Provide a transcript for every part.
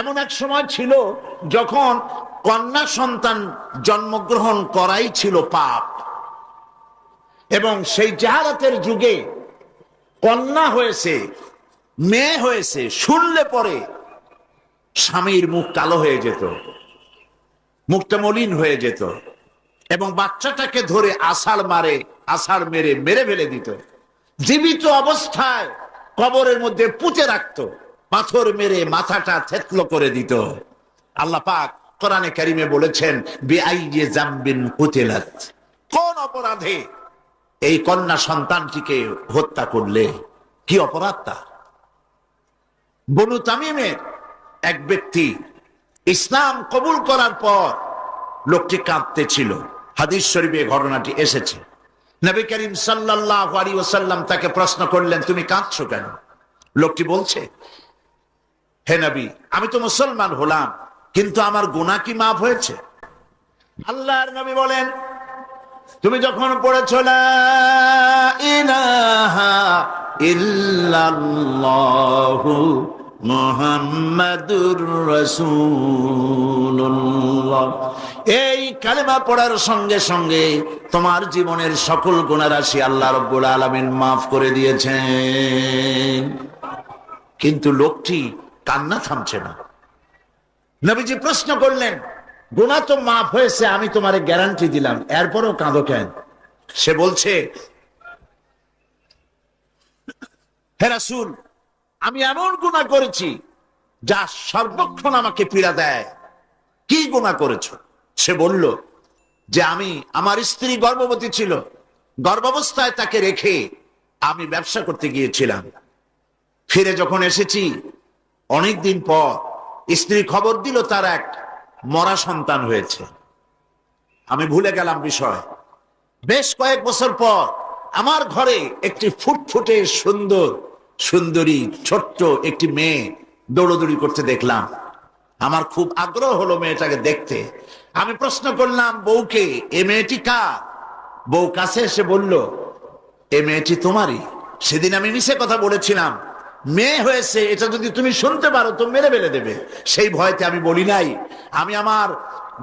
এমন এক সময় ছিল যখন কন্যা সন্তান জন্মগ্রহণ করাই ছিল পাপ। এবং সেই জাহারাতের যুগে কন্যা হয়েছে, মেয়ে হয়েছে, শুনলে পরে স্বামীর মুখ কালো হয়ে যেত, মুখটা মলিন হয়ে যেত এবং বাচ্চাটাকে ধরে আষাঢ় মারে, আষাঢ় মেরে মেরে ফেলে দিত। জীবিত অবস্থায় কবরের মধ্যে পুঁতে রাখতো। পাথর মেরে মাথাটা থেতলো করে দিত। আল্লাহ পাক কোরআনে কারিমে বলেছেন, বেআইয়ে জাম্বিন কোন অপরাধে এই কন্যা সন্তানটিকে হত্যা করলে? কি অপরাধ তা? বনু তামিমের এক ব্যক্তি ইসলাম কবুল করার পর লোকটি কাঁদতে ছিল। হাদিস শরীফে ঘটনাটি এসেছে। নবী করিম সাল্লাহ আলী ওসাল্লাম তাকে প্রশ্ন করলেন, তুমি কাঁদছো কেন? লোকটি বলছে হে নবী, আমি তো মুসলমান হলাম, কিন্তু আমার গুণা কি মাফ হয়েছে? আল্লাহর নবী বলেন, তুমি যখন পড়েছ রাসূলুল্লাহ। এই কালেমা পড়ার সঙ্গে সঙ্গে তোমার জীবনের সকল গুণারাশি আল্লাহ রব্বুল আলামিন মাফ করে দিয়েছেন। কিন্তু লোকটি কান্না থামছে না। নবীজি প্রশ্ন করলেন গুণা তো মাফ হয়েছে, আমি তোমারে গ্যারান্টি দিলাম। এরপরও কাঁদো কেন? সে বলছে হেরাসুল আমি এমন গুণা করেছি, যা সর্বক্ষণ আমাকে পীড়া দেয়। কি গুণা করেছ? সে বলল, যে আমি, আমার স্ত্রী গর্ভবতী ছিল, গর্ভাবস্থায় তাকে রেখে আমি ব্যবসা করতে গিয়েছিলাম। ফিরে যখন এসেছি অনেকদিন পর স্ত্রী খবর দিল তার এক মরা সন্তান হয়েছে। আমি ভুলে গেলাম বিষয়। বেশ কয়েক বছর পর আমার ঘরে একটি ফুটফুটে সুন্দর, সুন্দরী, ছোট্ট একটি মেয়ে দৌড়দৌড়ি করতে দেখলাম। আমার খুব আগ্রহ হলো মেয়েটাকে দেখতে। আমি প্রশ্ন করলাম, বউকে, এ মেয়েটি কার? বউ কাছে এসে বলল, এ মেয়েটি তোমারই। সেদিন আমি মিশে কথা বলেছিলাম। মেয়ে হয়েছে, এটা যদি তুমি শুনতে পারো তো মেরে ফেলে দেবে। সেই ভয়তে আমি বলি নাই। আমি আমার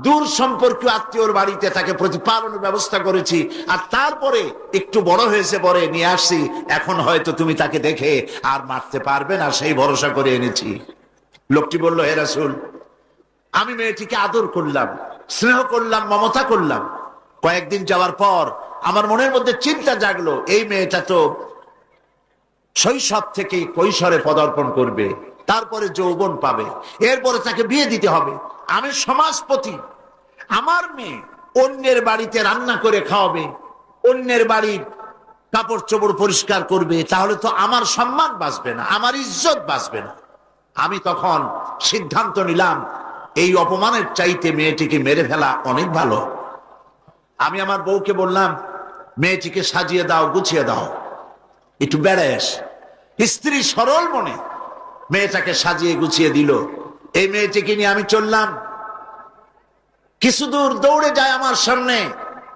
দূর সম্পর্কীয় আত্মীয়র বাড়িতে তাকে প্রতিপালনের ব্যবস্থা করেছি। আর তারপরে একটু বড় হয়েছে পরে নিয়ে আসছি। এখন হয়তো তুমি তাকে দেখে আর মারতে পারবে না, সেই ভরসা করে এনেছি। লোকটি বলল, হে রাসুল, আমি মেয়েটিকে আদর করলাম, স্নেহ করলাম, মমতা করলাম। কয়েকদিন যাওয়ার পর আমার মনের মধ্যে চিন্তা জাগলো, এই মেয়েটা তো শৈশব থেকে কৈশোরে পদার্পণ করবে, তারপরে যৌবন পাবে, এরপরে তাকে বিয়ে দিতে হবে। আমি সমাজপতি, আমার মেয়ে অন্যের বাড়িতে রান্না করে খাওয়াবে, অন্যের বাড়ির কাপড় চোপড় পরিষ্কার করবে, তাহলে তো আমার সম্মান বাঁচবে না, আমার ইজ্জত বাঁচবে না। আমি তখন সিদ্ধান্ত নিলাম, এই অপমানের চাইতে মেয়েটিকে মেরে ফেলা অনেক ভালো। আমি আমার বউকে বললাম, মেয়েটিকে সাজিয়ে দাও, গুছিয়ে দাও। একটু বেড়াস স্ত্রী সরল মনে। মেয়েটাকে সাজিয়ে গুছিয়ে দিল। এই মেয়েটিকে নিয়ে আমি চললাম। কিছু দূর দৌড়ে যায় আমার সামনে।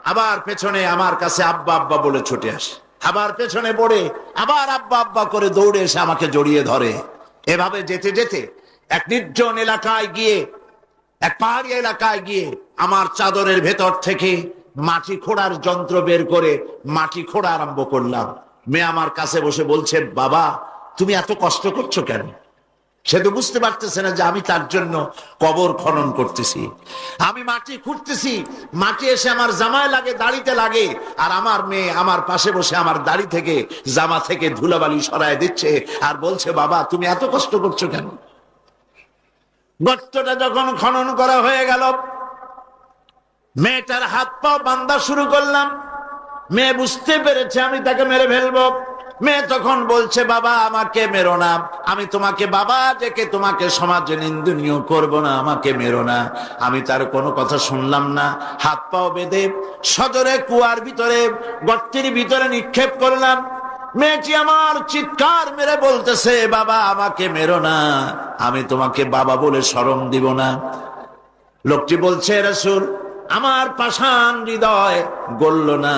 আবার পেছনে আমার কাছে আব্বা আব্বা বলে ছুটে আসে। আবার পেছনে পড়ে, আবার আব্বা আব্বা করে দৌড়ে এসে আমাকে জড়িয়ে ধরে। এভাবে যেতে যেতে এক নির্জন এলাকায় গিয়ে, এক পাহাড়ি এলাকায় গিয়ে আমার চাদরের ভেতর থেকে মাটি খোঁড়ার যন্ত্র বের করে মাটি খোঁড়া আরম্ভ করলাম। মেয়ে আমার কাছে বসে বলছে, বাবা, তুমি এত কষ্ট করছ কেন? সে তো বুঝতে পারতেছে না যে আমি তার জন্য কবর খনন করতেছি। আমি মাটি খুঁড়তেছি, মাটি এসে আমার জামায় লাগে, দাড়িতে লাগে, আর আমার মেয়ে আমার পাশে বসে আমার দাড়ি থেকে, জামা থেকে ধুলাবালি সরায় দিচ্ছে আর বলছে, বাবা, তুমি এত কষ্ট করছ কেন? গর্তটা যখন খনন করা হয়ে গেল, মেয়েটার হাত পা বান্ধা শুরু করলাম। মেয়ে বুঝতে পেরেছে, আমি তাকে মেরে ফেলব। মেয়ে তখন বলছে, বাবা, আমাকে মেরো না। আমি তোমাকে বাবা ডেকে তোমাকে সমাজে নিন্দনীয় করব না, আমাকে মেরো না। আমি তার কোনো কথা শুনলাম না। হাত পাও বেঁধে সদরে কুয়ার ভিতরে, গর্তির ভিতরে নিক্ষেপ করলাম। মেয়েটি আমার চিৎকার মেরে বলতেছে, বাবা, আমাকে মেরো না। আমি তোমাকে বাবা বলে সরম দিব না। লোকটি বলছে রসুল আমার পাষাণ হৃদয় গলল না।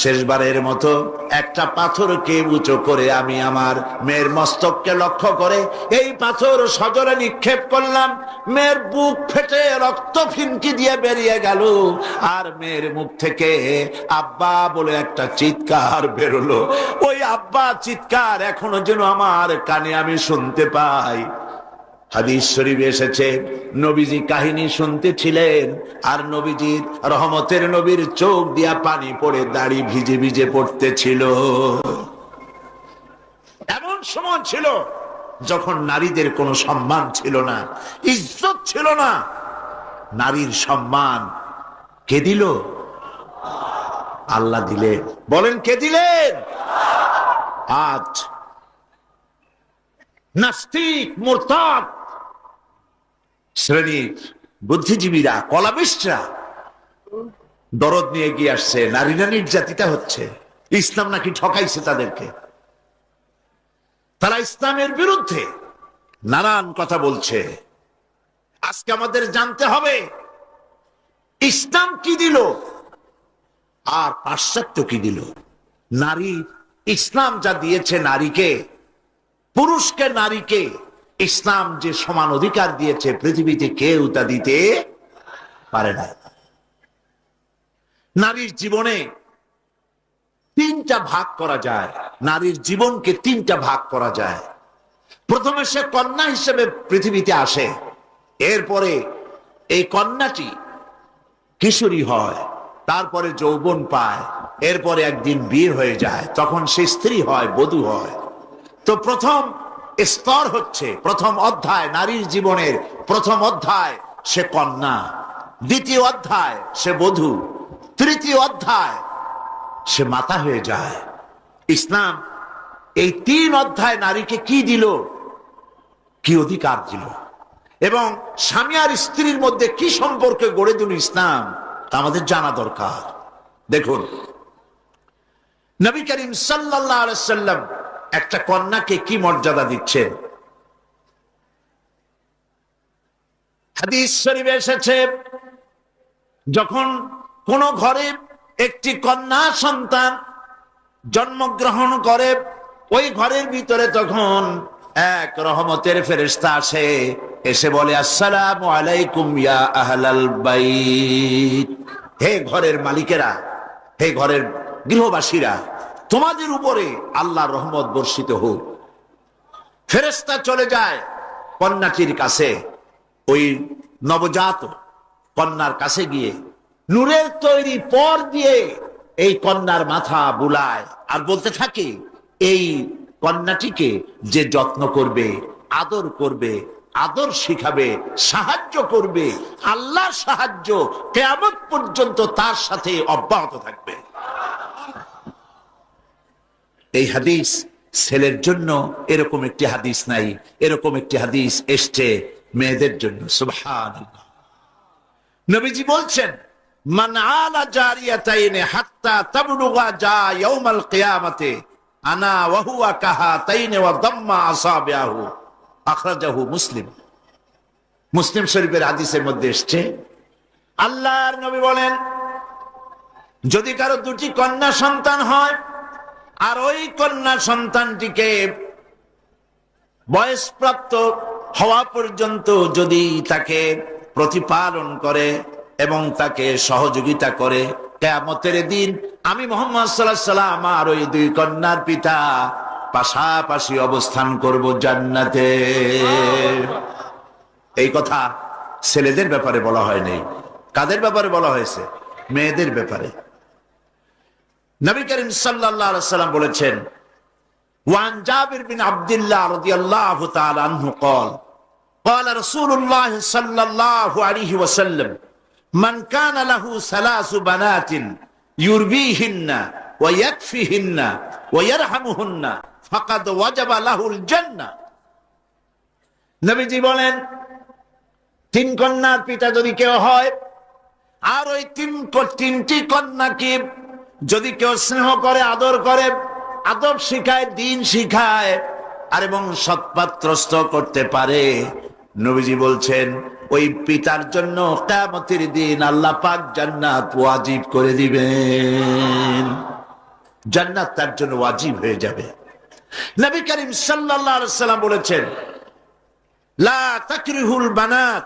শেষবারের মতো একটা পাথরকে উঁচু করে আমি আমার মেয়ের মস্তককে লক্ষ্য করে এই পাথর সজরে নিক্ষেপ করলাম। মেয়ের বুক ফেটে রক্ত ফিনকি দিয়ে বেরিয়ে গেল। আর মেয়ের মুখ থেকে আব্বা বলে একটা চিৎকার বেরোলো। ওই আব্বা চিৎকার এখনও যেন আমার কানে আমি শুনতে পাই। হাদিস শরীফে এসেছে। নবীজি কাহিনী শুনতেছিলেন আর নবীজির রহমতের নবীর চোখ দিয়া পানি পড়ে দাড়ি ভিজে ভিজে পড়তেছিল। এমন সময় ছিল যখন নারীদের কোনো সম্মান ছিল না, ইজ্জত ছিল না। নারীর সম্মান কে দিল? আল্লাহ দিলে বলেন, কে দিলেন? আজ নাস্তিক, মোরতাদ শ্রেণির বুদ্ধিজীবীরা কলাবিষ্টরা দরদ নিয়ে গিয়ে আসছে, নারী না নির্যাতিতা হচ্ছে। ইসলাম নাকি ঠকাইছে তাদেরকে? তারা ইসলামের বিরুদ্ধে নানান কথা বলছে। আজকে আমাদের জানতে হবে, ইসলাম কি দিল আর পাশ্চাত্য কি দিল? নারী, ইসলাম যা দিয়েছে নারীকে, পুরুষকে নারীকে ইসলাম যে সমান অধিকার দিয়েছে, পৃথিবীতে কেউ তা দিতে পারে না। নারীর জীবনে তিনটা ভাগ করা যায়, নারীর জীবনকে তিনটা ভাগ করা যায়। প্রথমে সে কন্যা হিসেবে পৃথিবীতে আসে, এরপরে এই কন্যাটি কিশোরী হয়, তারপরে যৌবন পায়, এরপরে একদিন বিয়ে হয়ে যায়, তখন সে স্ত্রী হয়, বধূ হয়। তো প্রথম স্তর হচ্ছে প্রথম অধ্যায় নারীর জীবনের প্রথম অধ্যায়, সে কন্যা। দ্বিতীয় অধ্যায়, সে বধূ। তৃতীয় অধ্যায়, সে মাতা হয়ে যায়। ইসলাম এই তিন অধ্যায় নারীকে কি দিল? কি অধিকার দিল? এবং স্বামী আর স্ত্রীর মধ্যে কি সম্পর্কে গড়ে দিল ইসলাম? তা আমাদের জানা দরকার। দেখুন, নবী করিম সাল্লাহ সাল্লাম একটা কন্যাকে কি মর্যাদা দিচ্ছেন হাদিস শরীফে এসেছে, যখন কোন ঘরে একটি কন্যা সন্তান জন্মগ্রহণ করে, ওই ঘরের ভিতরে তখন এক রহমতের ফেরেস্তা আসে, এসে বলে, আসসালাম আলাইকুম ইয়া আহলাল বাইত। হে ঘরের মালিকেরা, হে ঘরের গৃহবাসীরা তোমাদের উপরে আল্লাহর রহমত বর্ষিত হোক। ফেরেস্তা চলে যায় কন্যাটির কাছে। ওই নবজাত কন্যার কাছে গিয়ে নূরের তৈরি পর দিয়ে এই কন্যার মাথা বুলায় আর বলতে থাকে, এই কন্যাটিকে যে যত্ন করবে, আদর করবে, আদর শিখাবে, সাহায্য করবে, আল্লাহর সাহায্য কেমন পর্যন্ত তার সাথে অব্যাহত থাকবে। এই হাদিস ছেলের জন্য এরকম একটি হাদিস নাই, এরকম একটি হাদিস এসছে মেয়েদের জন্য। সুবহান নবীজি বলছেন মুসলিম। মুসলিম শরীফের মধ্যে এসছে, আল্লাহর নবী বলেন, যদি কারও দুটি কন্যা সন্তান হয় আর ওই কন্যা সন্তানটিকে বয়সপ্রাপ্ত হওয়া পর্যন্ত যদি তাকে প্রতিপালন করে এবং তাকে সহযোগিতা করে কেমতের দিন আমি মোহাম্মদ সাল্লাহ সাল্লাম আর ওই দুই কন্যার পিতা পাশাপাশি অবস্থান করব জান্নাতে। এই কথা ছেলেদের ব্যাপারে বলা হয়নি কাদের ব্যাপারে বলা হয়েছে? মেয়েদের ব্যাপারে। নবী করিম সাল্লাল্লাহু সাল্লাম বলেছেন ওয়ান জাবির বিন আব্দুল্লাহ রাদিয়াল্লাহু তাআলা আনহু قال قال رسول الله صلى الله عليه وسلم من كان له ثلاث بنات يربيهن ويكفيهن ويرحمهن فقد وجب له الجنة নবীজি বলেন তিন কন্যার পিতা যদি কেউ হয় আর ওই তিন তিনটি কন্যাকে যদি কেউ স্নেহ করে, আদর করে, আদব শিখায়, দিন শিখায়, আর এবং সৎপাত্রস্ত করতে পারে, নবীজি বলছেন, ওই পিতার জন্য কেমতির দিন আল্লাহ পাক জান্নাত ওয়াজিব করে দিবেন। জান্নাত তার জন্য ওয়াজিব হয়ে যাবে। নবী করিম সাল্লাম বলেছেন, লা তাকরিহুল বানাত,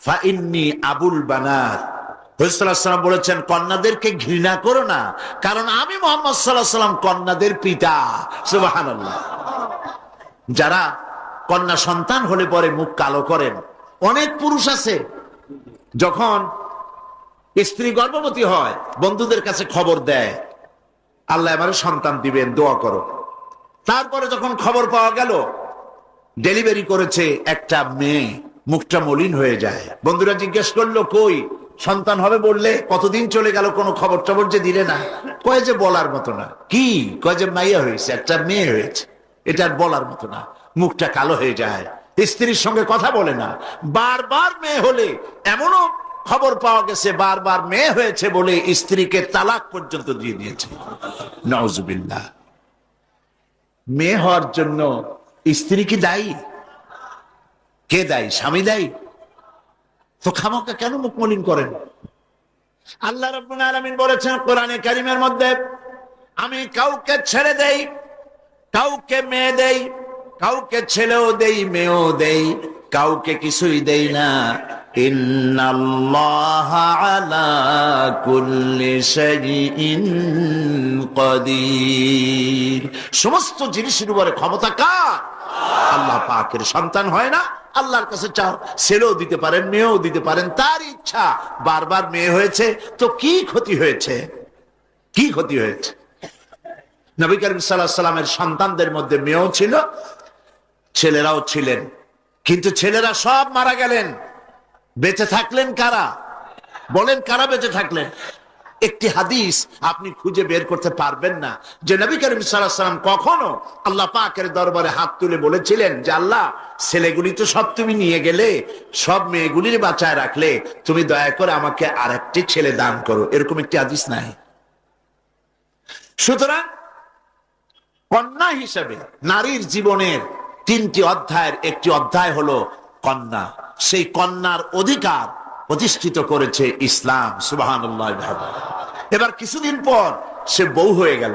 ফা আবুল বানাত। রাসূলুল্লাহ বলেছেন, কন্যাদেরকে ঘৃণা করো না, কারণ আমি মোহাম্মদ আলাইহি সাল্লাম কন্যাদের পিতা। সুবহানাল্লাহ। যারা কন্যা সন্তান হলে পরে মুখ কালো করেন, অনেক পুরুষ আছে, যখন স্ত্রী গর্ভবতী হয়, বন্ধুদের কাছে খবর দেয়, আল্লাহ আমার সন্তান দিবেন, দোয়া করো। তারপরে যখন খবর পাওয়া গেল, ডেলিভারি করেছে একটা মেয়ে, মুখটা মলিন হয়ে যায়। বন্ধুরা জিজ্ঞেস করল, কই? সন্তান হবে বললে কতদিন চলে গেল কোনো খবর টবর যে দিলে না? কয়ে যে বলার মতো না। কি? কয়ে যে মাইয়া হয়েছে, একটা মেয়ে হয়েছে। এটা বলার মতো না। মুখটা কালো হয়ে যায়। স্ত্রীর সঙ্গে কথা বলে না। বারবার মেয়ে হলে এমনও খবর পাওয়া গেছে, বারবার মেয়ে হয়েছে বলে স্ত্রীকে তালাক পর্যন্ত দিয়ে দিয়েছে। নজবিল্লা মেয়ে হওয়ার জন্য স্ত্রী কি দায়ী? কে দায়ী? স্বামী দায়ী? তো খামাকা কেন মুখ মলিন করেন? আল্লাহ রব্বুল আলামিন বলেছেন কোরআনে কারিমের মধ্যে, আমি কাউকে ছেড়ে দেই, কাউকে মেয়ে দেই, কাউকে ছেলেও দেই, মেয়েও দেই। কাউকে কিছুই দেই না। সমস্ত জিনিসের উপরে ক্ষমতা কার? আল্লাহ পাকের সন্তান হয় না। আল্লাহর কাছে চাও ছেলেও দিতে পারেন, মেয়েও দিতে পারেন, তার ইচ্ছা। বারবার মেয়ে হয়েছে, তো কি ক্ষতি হয়েছে? কি ক্ষতি হয়েছে? নবী করিম সাল্লাহ সাল্লামের সন্তানদের মধ্যে মেয়েও ছিল, ছেলেরাও ছিলেন। কিন্তু ছেলেরা সব মারা গেলেন। বেঁচে থাকলেন কারা? বলেন, কারা বেঁচে থাকলেন? একটি হাদিস আপনি খুঁজে বের করতে পারবেন না। যে নবী করিম সাল্লাম কখনো আল্লাহ পাকের দরবারে হাত তুলে বলেছিলেন যে, আল্লাহ, ছেলেগুলি তো সব তুমি নিয়ে গেলে, সব মেয়েগুলির বাঁচায় রাখলে, তুমি দয়া করে আমাকে আর একটি ছেলে দান করো। এরকম একটি হাদিস নাই। সুতরাং কন্যা হিসেবে নারীর জীবনের তিনটি অধ্যায়ের একটি অধ্যায় হলো কন্যা। সেই কন্যার অধিকার প্রতিষ্ঠিত করেছে ইসলাম সুবাহান এবার কিছুদিন পর সে বউ হয়ে গেল।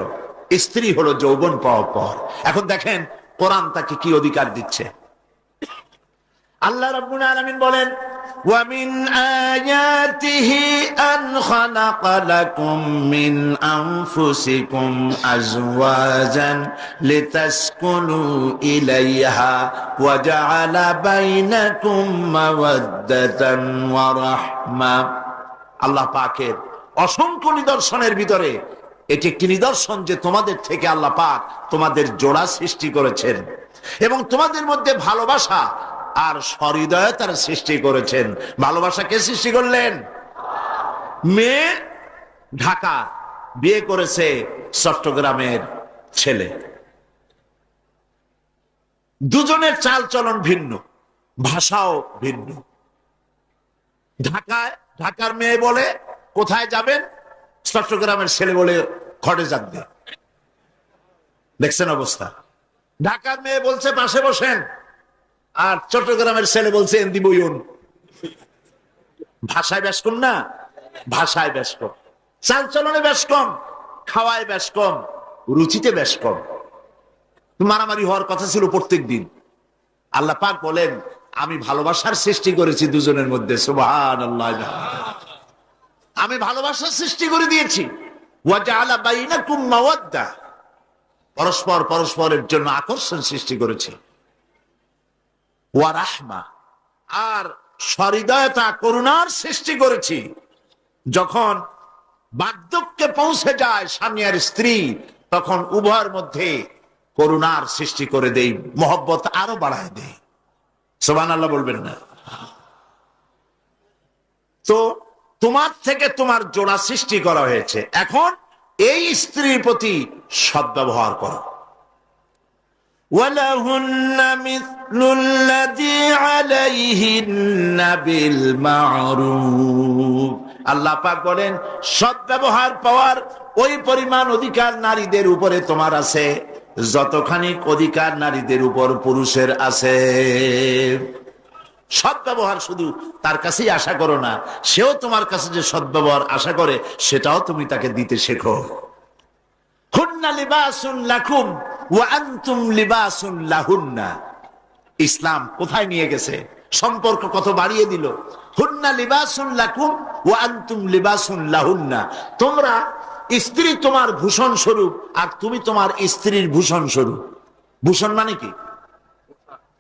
স্ত্রী হলো যৌবন পাওয়ার পর। এখন দেখেন, কোরআন তাকে কি অধিকার দিচ্ছে? আল্লাহ রবুল আলমিন বলেন ومن آياته أن خلق لكم من أنفسكم أزواجا لتسكنوا إليها وجعل بينكم مودة ورحمة আল্লাহ পাকের অসংখ্য নিদর্শনের ভিতরে এটি একটি নিদর্শন যে তোমাদের থেকে আল্লাহ পাক তোমাদের জোড়া সৃষ্টি করেছেন এবং তোমাদের মধ্যে ভালোবাসা আর সহৃদয়তার সৃষ্টি করেছেন। ভালোবাসা কে সৃষ্টি করলেন? মেয়ে ঢাকা বিয়ে করেছে চট্টগ্রামের ছেলে। দুজনের চাল চলন ভিন্ন, ভাষাও ভিন্ন। ঢাকায়, ঢাকার মেয়ে বলে কোথায় যাবেন? চট্টগ্রামের ছেলে বলে খড়ে যাবে দেখছেন অবস্থা। ঢাকার মেয়ে বলছে, পাশে বসেন। আর চট্টগ্রামের ছেলে বলছে, এন্দি বইন ভাষায় বেশ কম না? ভাষায় বেশ কম। চাল চলনে বেশ কম, খাওয়ায় বেশ কম, রুচিতে বেশ কম। মারামারি হওয়ার কথা ছিল প্রত্যেক দিন আল্লাহ পাক বলেন, আমি ভালোবাসার সৃষ্টি করেছি দুজনের মধ্যে। সুবহান আমি ভালোবাসার সৃষ্টি করে দিয়েছি। পরস্পর পরস্পরের জন্য আকর্ষণ সৃষ্টি করেছি। ওয়ারাহমা আর সহৃদয়তা করুণার সৃষ্টি করেছি। যখন বার্ধক্যে পৌঁছে যায় স্বামী আর স্ত্রী, তখন উভয়ের মধ্যে করুণার সৃষ্টি করে দেই, মোহব্বত আরও বাড়ায় দেই। সোবান আল্লাহ বলবেন না। তো তোমার থেকে তোমার জোড়া সৃষ্টি করা হয়েছে। এখন এই স্ত্রীর প্রতি সদ্ব্যবহার করো। ولهن مثل الذي عليهن بالمعروف আল্লাহ পাক বলেন সদ্ব্যবহার পাওয়ার ওই পরিমাণ অধিকার নারীদের উপরে তোমার আছে যতখানি অধিকার নারীদের উপর পুরুষের আছে সদ্ব্যবহার শুধু তার কাছেই আশা করো না সেও তোমার কাছে যে সদ্ব্যবহার আশা করে সেটাও তুমি তাকে দিতে শেখো ইসলাম কোথায় নিয়ে গেছে? সম্পর্ক কত বাড়িয়ে দিল? হুন্না লিবাসুন লাকুম ওয়া আনতুম লিবাসুন লাহুন্না। তোমরা স্ত্রী তোমার ভূষণ স্বরূপ আর তুমি তোমার স্ত্রীর ভূষণ স্বরূপ। ভূষণ মানে কি?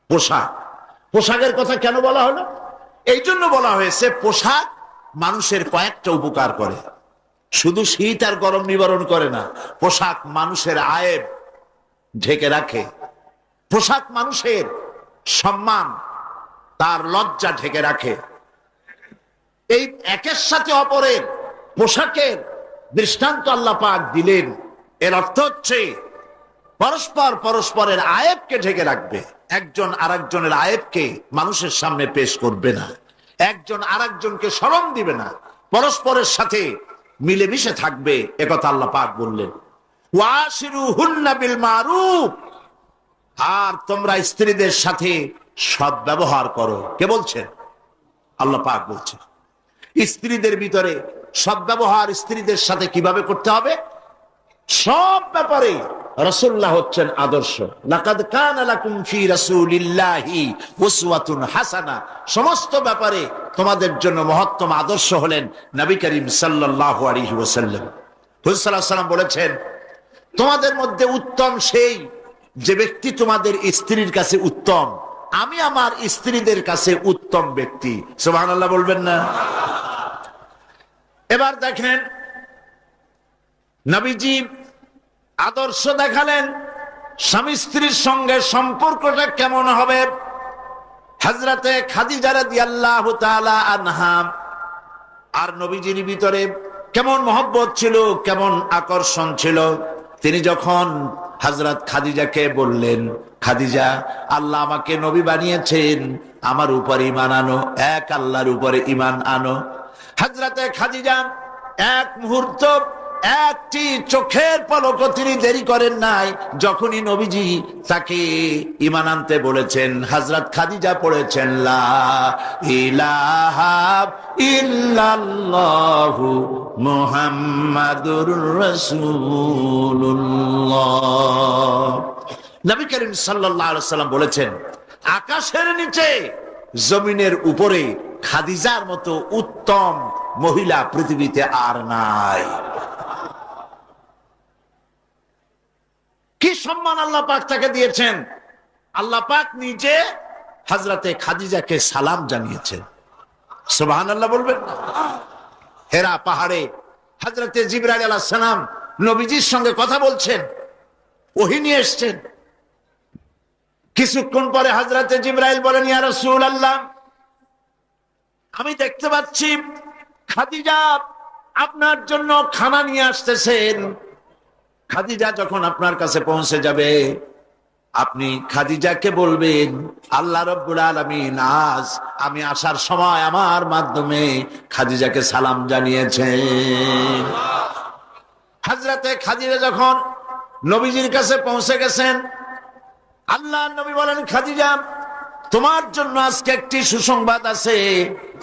পোশাক। পোশাকের কথা কেন বলা হলো? এই জন্য বলা হয়েছে, পোশাক মানুষের কয়েকটা উপকার করে। শুধু শীত আর গরম নিবারণ করে না, পোশাক মানুষের আয়েব ঢেকে রাখে। পোশাক মানুষের সম্মান তার লজ্জা ঢেকে রাখে। এই একের সাথে অপরের পোশাকের দৃষ্টান্ত আল্লাহ পাক দিলেন। এর অর্থ হচ্ছে, পরস্পর পরস্পরের আয়েবকে ঢেকে রাখবে। একজন আরেকজনের আয়েবকে মানুষের সামনে পেশ করবে না। একজন আরেকজনকে স্মরণ দিবে না। পরস্পরের সাথে মিলেমিশে থাকবে একথা আল্লাহ পাক বললেন। আর তোমরা স্ত্রীদের সাথে সৎ ব্যবহার করো। কে বলছেন আল্লাহ পাক বলছে। স্ত্রীদের ভিতরে সদ্ব্যবহার ব্যবহার স্ত্রীদের সাথে কীভাবে করতে হবে? সব ব্যাপারে রসুল্লাহ হচ্ছেন আদর্শ। হাসানা। সমস্ত ব্যাপারে তোমাদের জন্য মহত্তম আদর্শ হলেন নবী করিম সাল্লাল্লাহু আলাইহি ওয়াসাল্লাম বলেছেন, তোমাদের মধ্যে উত্তম সেই যে ব্যক্তি তোমাদের স্ত্রীর কাছে উত্তম। আমি আমার স্ত্রীদের কাছে উত্তম ব্যক্তি। সুবহানাল্লাহ বলবেন না। এবার দেখেন, নবীজি আদর্শ দেখালেন, স্বামী স্ত্রীর সঙ্গে সম্পর্কটা কেমন হবে? হাজরাতে খাদিজারা আর নবীজির ভিতরে কেমন মহব্বত ছিল, কেমন আকর্ষণ ছিল? তিনি যখন হাজরাত খাদিজাকে বললেন, খাদিজা, আল্লাহ আমাকে নবী বানিয়েছেন, আমার উপর ইমান আনো, এক আল্লাহর উপরে ইমান আনো। হাজরাতে খাদিজা এক মুহূর্ত একটি চোখের পলক তিনি দেরি করেন নাই, যখনই নবীজি তাকে ইমান আনতে বলেছেন। হাজরত খাদিজা পড়েছেন নবী করিম সাল্লাম বলেছেন, আকাশের নিচে, জমিনের উপরে খাদিজার মতো উত্তম মহিলা পৃথিবীতে আর নাই। কি সম্মান আল্লাহ পাক তাকে দিয়েছেন? আল্লাহ পাক নিজে হাজরাতে খাদিজাকে সালাম জানিয়েছেন। সুবহান আল্লাহ বলবেন হেরা পাহাড়ে হাজরাতে জিবরাইল আলাইহিস সালাম নবীজির সঙ্গে কথা বলছেন, ওহি নিয়ে এসছেন। কিছুক্ষণ পরে হাজরাতে জিব্রাইল বলেন, ইয়া রাসূলুল্লাহ, আমি দেখতে পাচ্ছি খাদিজা আপনার জন্য খানা নিয়ে আসতেছেন। খাদিজা যখন আপনার কাছে পৌঁছে যাবে, আপনি খাদিজাকে বলবেন, আল্লাহ রব্বুল আলমিন, আজ আমি আসার সময় আমার মাধ্যমে খাদিজাকে সালাম জানিয়েছেন হাজরাতে খাদিজা যখন নবীজির কাছে পৌঁছে গেছেন আল্লাহ নবী বলেন, খাদিজা, তোমার জন্য আজকে একটি সুসংবাদ আছে।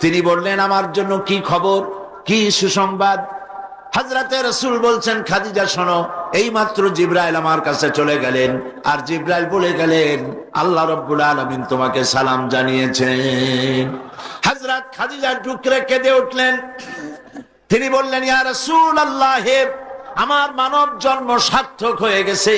তিনি বললেন, আমার জন্য কি খবর? কি সুসংবাদ? হাজরাতে রসুল বলছেন, খাদিজা, শোনো এই মাত্র জিব্রাইল আমার কাছে চলে গেলেন আর জিব্রাইল বলে গেলেন, আল্লাহ রব্বুল আলমিন তোমাকে সালাম জানিয়েছেন। হাজরাত খাদিজা টুকরে কেঁদে উঠলেন। তিনি বললেন, ইয়া রসুল আল্লাহ আমার মানব জন্ম সার্থক হয়ে গেছে।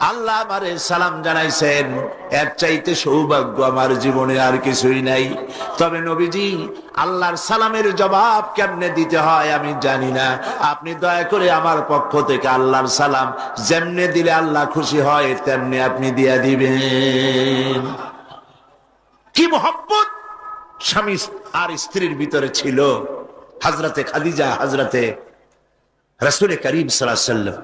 আল্লাহ আমারে সালাম জানাইছেন। এর চাইতে সৌভাগ্য আমার জীবনে আর কিছুই নাই। তবে নবীজি, আল্লাহর সালামের জবাব কেমনে দিতে হয় আমি জানি না। আপনি দয়া করে আমার পক্ষ থেকে আল্লাহর সালাম যেমনে দিলে আল্লাহ খুশি হয়, তেমনি আপনি দিয়া দিবেন। কি মোহব্বত! স্বামী আর স্ত্রীর ভিতরে ছিল। হাজরাতে খাদিজা হাজরাতে রসুল করিম সাল্লাম।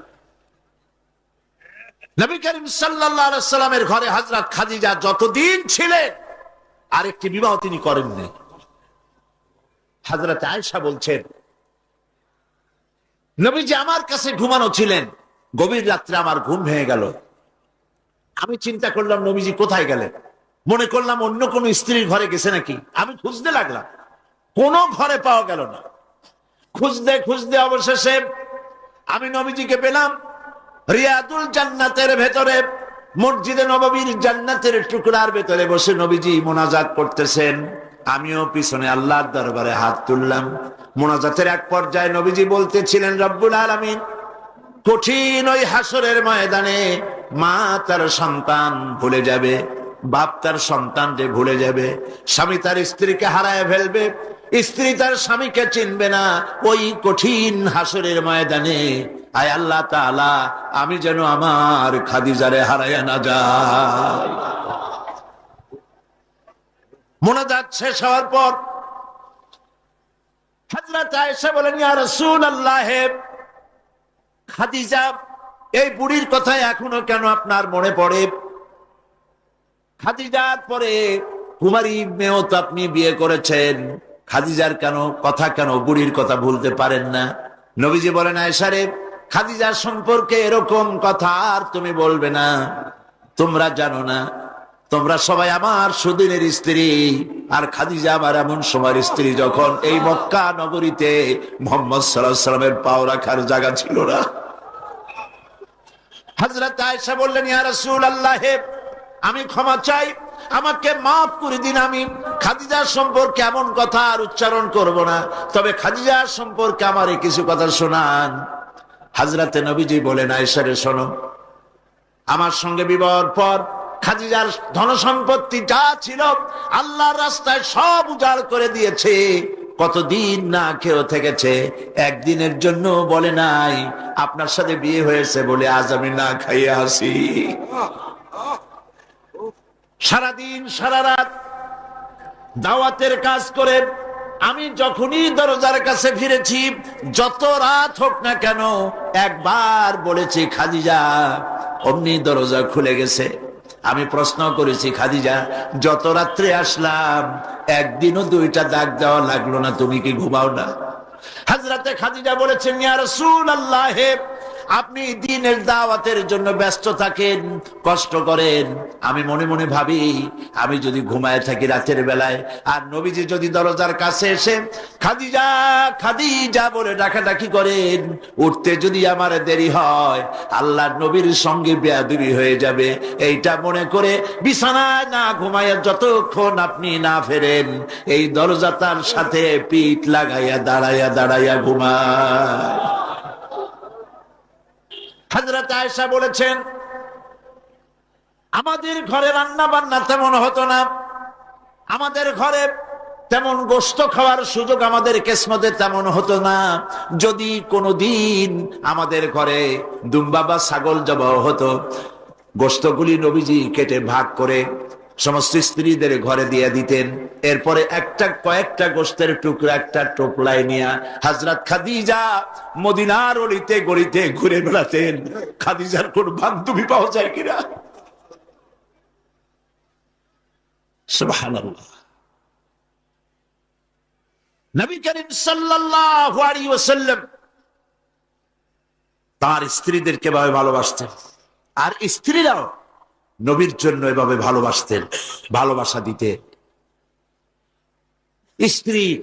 নবী করিম সাল্লামের ঘরে হাজরাত খাদিজা যতদিন ছিলেন, আরেকটি বিবাহ তিনি করেননি। হাজরাতে আয়সা বলছেন, নবীজি আমার কাছে ঘুমানো ছিলেন, গভীর রাত্রে আমার ঘুম ভেঙে গেল। আমি চিন্তা করলাম, নবীজি কোথায় গেলেন? মনে করলাম, অন্য কোন স্ত্রীর ঘরে গেছে নাকি? আমি খুঁজতে লাগলাম। কোনো ঘরে পাওয়া গেল না। খুঁজতে খুঁজতে অবশেষে আমি নবীজিকে পেলাম রিয়াদুল জান্নাতের ভেতরে, মসজিদে নববীর জান্নাতের টুকরার ভেতরে বসে নবীজি মোনাজাত করতেছেন। আমিও পিছনে আল্লাহর দরবারে হাত তুললাম। মোনাজাতের এক পর্যায়ে নবীজি বলতেছিলেন, রব্বুল আলামিন, কঠিন ওই হাসরের ময়দানে মা তার সন্তান ভুলে যাবে, বাপ তার সন্তানকে ভুলে যাবে, স্বামী তার স্ত্রীকে হারায় ফেলবে স্ত্রী তার স্বামীকে চিনবে না ওই কঠিন হাসরের ময়দানে। আয় আল্লাহ তাআলা, আমি যেন আমার খাদিজারে হারাইয়া না যাই। মোনাজাত শেষ হওয়ার পর হযরত আয়েশা বলেন, ইয়া রাসূলুল্লাহ, খাদিজা, এই বুড়ির কথা এখনও কেন আপনার মনে পড়ে? খাদিজার পরে কুমারী মেয়েও তো আপনি বিয়ে করেছেন। খাদিজার কেন কথা কেন বুড়ির কথা ভুলতে পারেন না? নবীজি বলেন আয়সারে খাদিজার সম্পর্কে এরকম কথা আর তুমি বলবে না। তোমরা জানো না, তোমরা সবাই আমার সুদিনের স্ত্রী, আর খাদিজা আমার এমন সময়ের স্ত্রী যখন এই মক্কা নগরীতে মোহাম্মদ সাল্লামের পাও রাখার জায়গা ছিল না। হজরত আয়সা বললেন, ইয়া রাসূল আল্লাহ আমি ক্ষমা চাই আমাকে মাফ করে দিন আমি। খাদিজার সম্পর্কে এমন কথা আর উচ্চারণ করব না। তবে খাদিজার সম্পর্কে আমার কিছু কথা শোনান। হাজরাতে নবীজি বলেন আয়সারে শোনো। আমার সঙ্গে বিবাহর পর খাদিজার ধন সম্পত্তি যা ছিল আল্লাহর রাস্তায় সব উজাড় করে দিয়েছে। কতদিন না খেয়েও থেকেছে। একদিনের জন্য বলে নাই, আপনার সাথে বিয়ে হয়েছে বলে আজ আমি না খাইয়ে আসি। সারাদিন, সারা রাত দাওয়াতের কাজ করে, আমি যখনই দরজার কাছে ফিরেছি, যত রাত হোক না কেন, একবার বলেছি, খাদিজা, অমনি দরজা খুলে গেছে। আমি প্রশ্ন করেছি, খাদিজা, যত রাত্রে আসলাম, একদিনও দুইটা দাগ দেওয়া লাগল না, তুমি কি ঘুমাও না? হাজরাতে খাদিজা বলেছেন, ইয়া রাসূলুল্লাহ আপনি দিনের দাওয়াতের জন্য ব্যস্ত থাকেন, কষ্ট করেন। আমি মনে মনে ভাবি, আমি যদি ঘুমায় থাকি রাতের বেলায়, আর নবীজি যদি দরজার কাছে এসে, খাদিজা খাদিজা বলে ডাকাডাকি করেন, উঠতে যদি আমার দেরি হয় আল্লাহ নবীর সঙ্গে বেয়াদুবি হয়ে যাবে। এইটা মনে করে বিছানায় না ঘুমাইয়া যতক্ষণ আপনি না ফেরেন, এই দরজা তার সাথে পিঠ লাগাইয়া দাঁড়াইয়া দাঁড়াইয়া ঘুমায়। হাজরত আয়সা বলেছেন, আমাদের ঘরে রান্না বান্না তেমন হতো না। আমাদের ঘরে তেমন গোস্ত খাওয়ার সুযোগ আমাদের কেসমতে তেমন হতো না। যদি কোনো দিন আমাদের ঘরে দুম্বা বা ছাগল জবাও হতো, গোস্তগুলি নবীজি কেটে ভাগ করে সমস্ত স্ত্রীদের ঘরে দিয়ে দিতেন। এরপরে একটা কয়েকটা গোস্তের টুকরা, একটা টোপলায় নিয়ে হাজরাত খাদিজা মদিনার অলিতে গলিতে ঘুরে বেড়াতেন। খাদিজার কোন বান্ধবী পাওয়া যায় কিনা? তার স্ত্রীদেরকে ভাবে ভালোবাসতেন। আর স্ত্রীরাও নবীর জন্য এভাবে ভালোবাসতেন, ভালোবাসা দিতে। স্ত্রীর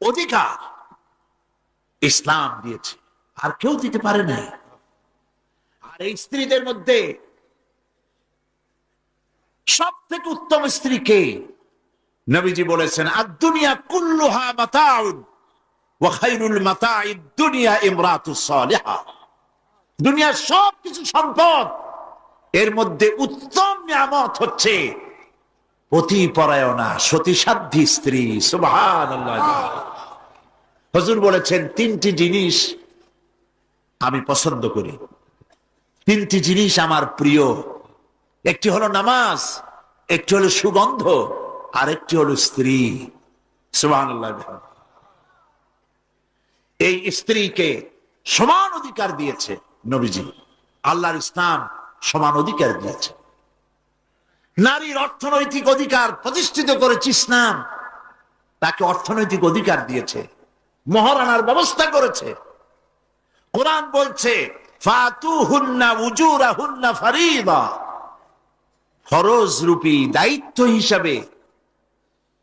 অধিকার ইসলাম দিয়েছে, আর কেউ দিতে পারে নাই। আর এই স্ত্রীদের মধ্যে সব থেকে উত্তম স্ত্রী কে? নবীজি বলেছেন আর দুনিয়া কুল্লুহা মাতাউন ওয়া খায়রুল মাতাঈদ দুনিয়া ইমরাতুস সালিহা। দুনিয়ার সব কিছু সম্পদ এর মধ্যে উত্তম নিয়ামত হচ্ছে অতি পরায়ণা, সতীসাধ্যী স্ত্রী সুবহান হজুর বলেছেন, তিনটি জিনিস আমি পছন্দ করি। তিনটি জিনিস আমার প্রিয়। একটি হলো নামাজ, একটি হলো সুগন্ধ আর একটি হলো স্ত্রী। সুবহান এই স্ত্রীকে সমান অধিকার দিয়েছে নবীজি। আল্লাহর ইসলাম সমান অধিকার দিয়েছে। নারীর অর্থনৈতিক অধিকার প্রতিষ্ঠিত করেছে ইসলাম। তাকে অর্থনৈতিক অধিকার দিয়েছে, মহারানার ব্যবস্থা করেছে। কোরআন বলছে ফরজ রূপী দায়িত্ব হিসাবে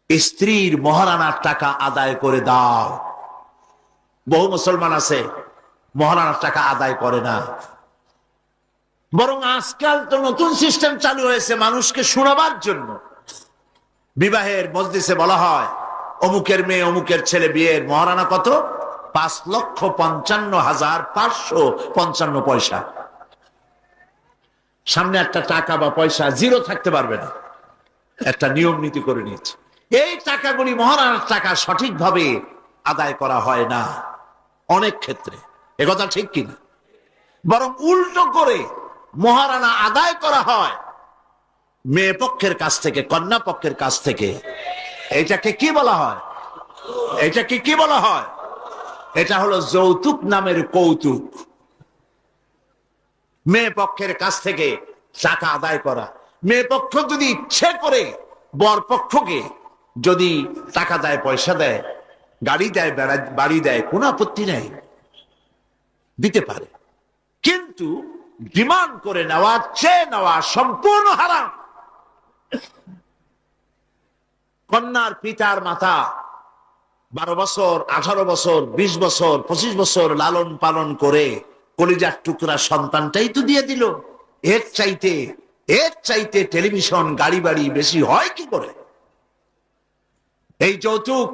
স্ত্রীর মহারানার টাকা আদায় করে দাও। বহু মুসলমান আছে, মহারানার টাকা আদায় করে না। বরং আজকাল তো নতুন সিস্টেম চালু হয়েছে মানুষকে শোনাবার জন্য। বিবাহের মজলিসে বলা হয়, অমুকের মেয়ে, অমুকের ছেলে বিয়ের মহারানা কত? পাঁচ লক্ষ পঞ্চান্ন হাজার পাঁচশো পঞ্চান্ন পয়সা। সামনে একটা টাকা বা পয়সা জিরো থাকতে পারবে না। একটা নিয়ম নীতি করে নিয়েছে। এই টাকাগুলি মহারানার টাকা সঠিকভাবে আদায় করা হয় না। অনেক ক্ষেত্রে। একথা ঠিক কিনা? বরং উল্টো করে মহারানা আদায় করা হয়। মেয়ে পক্ষের কাছ থেকে, কন্যা পক্ষের কাছ থেকে। এটাকে কি বলা হয়? এটাকে কি বলা হয়? এটা হলো যৌতুক নামের কৌতুক। মেয়ে পক্ষের কাছ থেকে টাকা আদায় করা। মেয়ে পক্ষ যদি ইচ্ছে করে, বর পক্ষকে যদি টাকা দেয়, পয়সা দেয়, গাড়ি দেয়, বেড়া- বাড়ি দেয়, কোনো আপত্তি নেই। দিতে পারে। কিন্তু ডিমান্ড করে নেওয়া, চেয়ে নেওয়া সম্পূর্ণ হারাম। কন্যার পিতার মাতা বারো বছর, আঠারো বছর, বিশ বছর, পঁচিশ বছর লালন পালন করে কলিজার টুকরা সন্তানটাই তো দিয়ে দিল। এর চাইতে এর চাইতে টেলিভিশন গাড়ি বাড়ি বেশি হয় কি করে? এই যৌতুক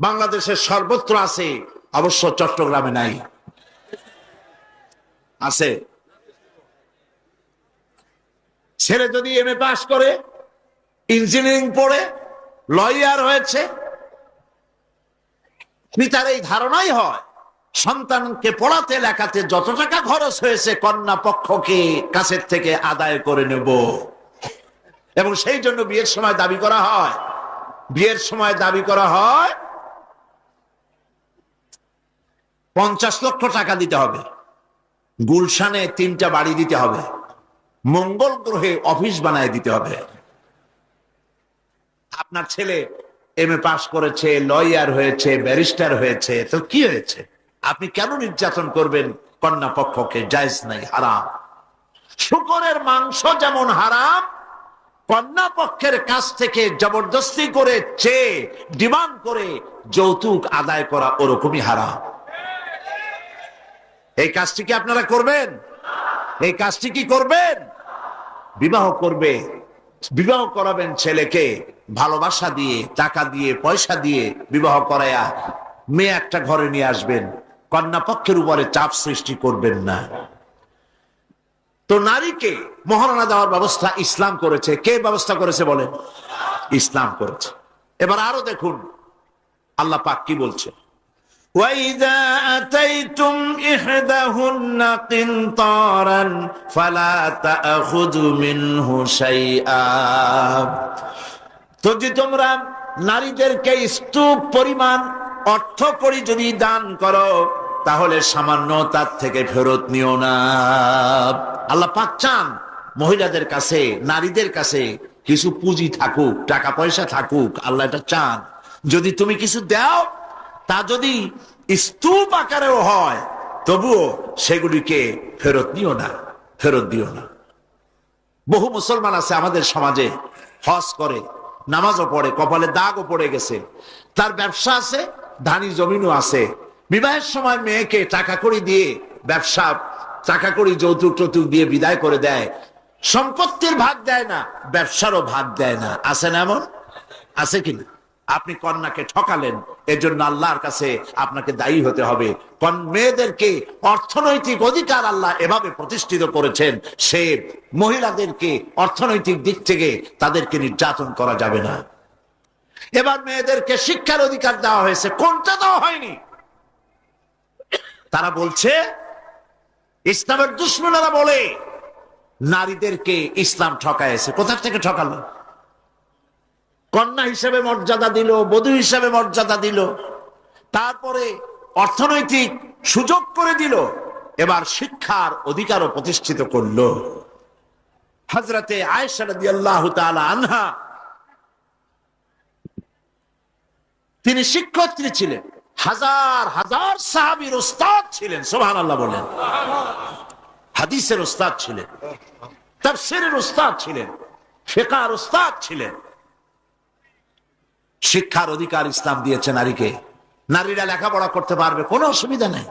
বাংলাদেশের সর্বত্র আছে, অবশ্য চট্টগ্রামে নাই। আছে। ছেলে যদি এম এ পাস করে ইঞ্জিনিয়ারিং পড়ে লয়ার হয়েছে, পিতার এই ধারণাই হয়, সন্তানকে পড়াতে লেখাতে যত টাকা খরচ হয়েছে, কন্যা পক্ষকে কাছের থেকে আদায় করে নেব। এবং সেই জন্য বিয়ের সময় দাবি করা হয়, বিয়ের সময় দাবি করা হয়, পঞ্চাশ লক্ষ টাকা দিতে হবে। গুলশানে তিনটা বাড়ি দিতে হবে। মঙ্গল গ্রহে অফিস বানায় দিতে হবে। আপনার ছেলে এম এ পাস করেছে লয়ার হয়েছে ব্যারিস্টার হয়েছে, তো কি হয়েছে? আপনি কেন নির্যাতন করবেন? কন্যা পক্ষকে জায়জ নাই, হারাম। শুকরের মাংস যেমন হারাম, কন্যা পক্ষের কাছ থেকে জবরদস্তি করে চেয়ে, ডিমান্ড করে যৌতুক আদায় করা ওরকমই হারাম। এই কাজটি কি আপনারা করবেন? এই কাজটি কি করবেন? বিবাহ করবে। বিবাহ করাবেন ছেলেকে ভালোবাসা দিয়ে, টাকা দিয়ে, পয়সা দিয়ে বিবাহ করায়া মেয়ে একটা ঘরে নিয়ে আসবেন। কন্যা পক্ষের উপরে চাপ সৃষ্টি করবেন না। তো নারীকে মহারণা দেওয়ার ব্যবস্থা ইসলাম করেছে। কে ব্যবস্থা করেছে বলেন? ইসলাম করেছে। এবার আরও দেখুন, আল্লাহ পাক কি বলছে? وإذا أتيتم إحداهن قنطارا فلا تأخذوا منه شيئا তো যে তোমরা নারীদেরকে স্তূপ পরিমাণ অর্থ করি যদি দান করো তাহলে সামান্য তার থেকে ফেরত নিও না আল্লাহ পাক চান মহিলাদের কাছে নারীদের কাছে কিছু পুঁজি থাকুক টাকা পয়সা থাকুক আল্লাহ এটা চান যদি তুমি কিছু দাও তা যদি স্তূপ আকারেও হয়, তবুও সেগুলিকে ফেরত নিও না, ফেরত দিও না। বহু মুসলমান আছে আমাদের সমাজে, হজ করে, নামাজও পড়ে, কপালে দাগও পড়ে গেছে। তার ব্যবসা আছে, ধানি জমিনও আছে। বিবাহের সময় মেয়েকে টাকা করি দিয়ে ব্যবসা, টাকা করি যৌতুক টৌতুক দিয়ে বিদায় করে দেয়। সম্পত্তির ভাগ দেয় না, ব্যবসারও ভাগ দেয় না। আছে না এমন? আছে কিনা? আপনি কন্যাকে ঠকালেন এর জন্য আল্লাহর কাছে আপনাকে দায়ী হতে হবে। মেয়েদেরকে অর্থনৈতিক অধিকার আল্লাহ এভাবে প্রতিষ্ঠিত করেছেন, সে মহিলাদেরকে অর্থনৈতিক দিক থেকে তাদেরকে নির্যাতন করা যাবে না। এবার মেয়েদেরকে শিক্ষার অধিকার দেওয়া হয়েছে, কোনটা দেওয়া হয়নি? তারা বলছে, ইসলামের দুশ্মনেরা বলে, নারীদেরকে ইসলাম ঠকাইছে। কোথা থেকে ঠকালো? কন্যা হিসেবে মর্যাদা দিল, বধূ হিসেবে মর্যাদা দিল। তারপরে অর্থনৈতিক সুযোগ করে দিল। এবার শিক্ষার অধিকারও প্রতিষ্ঠিত করল। হজরতে আনহা, তিনি শিক্ষয়িত্রী ছিলেন। হাজার হাজার সাহাবীর ওস্তাদ ছিলেন, সুবহানাল্লাহ বলেন। হাদিসের ওস্তাদ ছিলেন, তাফসীরের ওস্তাদ ছিলেন ফিকহার ওস্তাদ ছিলেন। শিক্ষার অধিকার ইসলাম দিয়েছে নারীকে। নারীরা লেখাপড়া করতে পারবে কোনো অসুবিধা নেই।